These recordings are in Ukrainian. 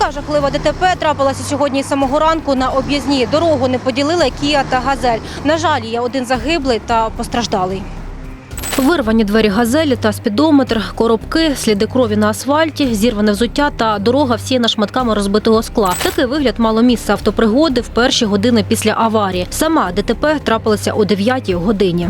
Така жахлива ДТП трапилася сьогодні з самого ранку на об'їзні. Дорогу не поділили Кія та Газель. На жаль, є один загиблий та постраждалий. Вирвані двері газелі та спідометр, коробки, сліди крові на асфальті, зірване взуття та дорога всіяна шматками розбитого скла. Такий вигляд мало місце автопригоди в перші години після аварії. Сама ДТП трапилася о 9 годині.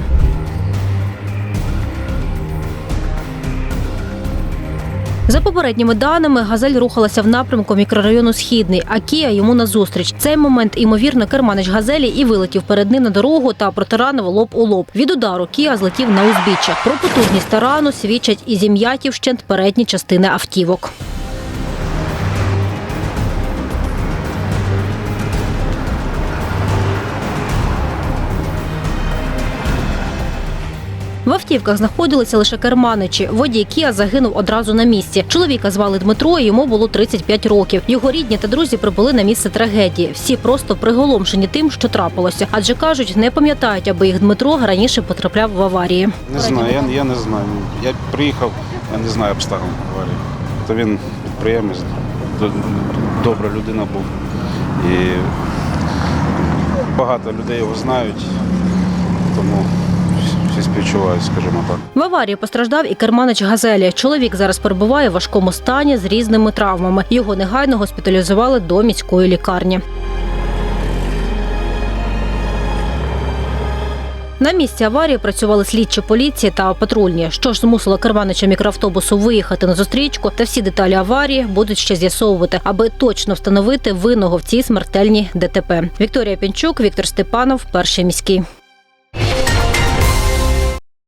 За попередніми даними, газель рухалася в напрямку мікрорайону Східний, а Кія йому назустріч. Цей момент, ймовірно, керманич газелі і вилетів перед ним на дорогу та протиранив лоб у лоб. Від удару Кія злетів на узбіччя. Про потужність тарану свідчать і зім'яті вщент передні частини автівок. В автівках знаходилися лише керманичі. Водій Кія загинув одразу на місці. Чоловіка звали Дмитро, і йому було 35 років. Його рідні та друзі прибули на місце трагедії. Всі просто приголомшені тим, що трапилося. Адже кажуть, не пам'ятають, аби їх Дмитро раніше потрапляв в аварії. Не знаю, я, я не знаю. Я приїхав, я не знаю обставин аварії. То він підприємець, добра людина був. І багато людей його знають, тому всі співчувають, скажімо так. В аварії постраждав і керманич газелі. Чоловік зараз перебуває в важкому стані з різними травмами. Його негайно госпіталізували до міської лікарні. На місці аварії працювали слідчі поліції та патрульні. Що ж змусило керманича мікроавтобусу виїхати на зустрічку, та всі деталі аварії будуть ще з'ясовувати, аби точно встановити винного в цій смертельній ДТП. Вікторія Пінчук, Віктор Степанов, перший міський.